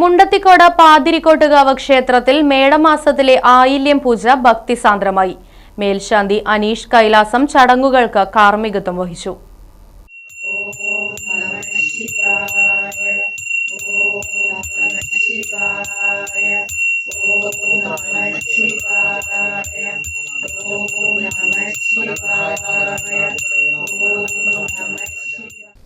Mundathikode Pathirikottukavu ക്ഷേത്രത്തിൽ മേടമാസത്തിലെ ആയില്യം പൂജ ഭക്തിസാന്ദ്രമായി മേൽശാന്തി അനീഷ് കൈലാസം ചടങ്ങുകൾക്ക് കാർമ്മികത്വം വഹിച്ചു.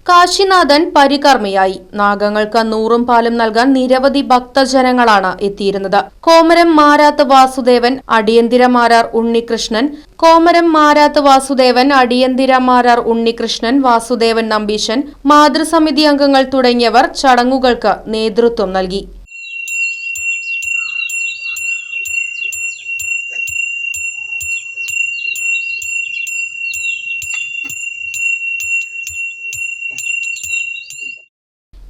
കാശിനാഥൻ പരികർമ്മിയായി. നാഗങ്ങൾക്ക് നൂറും പാലും നൽകാൻ നിരവധി ഭക്തജനങ്ങളാണ് എത്തിയിരുന്നത്. കോമരം മാരാത്ത് വാസുദേവൻ അടിയന്തിര മാരാർ ഉണ്ണികൃഷ്ണൻ കോമരം മാരാത്ത് വാസുദേവൻ അടിയന്തിര മാരാർ ഉണ്ണികൃഷ്ണൻ വാസുദേവൻ നമ്പീശൻ മാതൃസമിതി അംഗങ്ങൾ തുടങ്ങിയവർ ചടങ്ങുകൾക്ക് നേതൃത്വം നൽകി.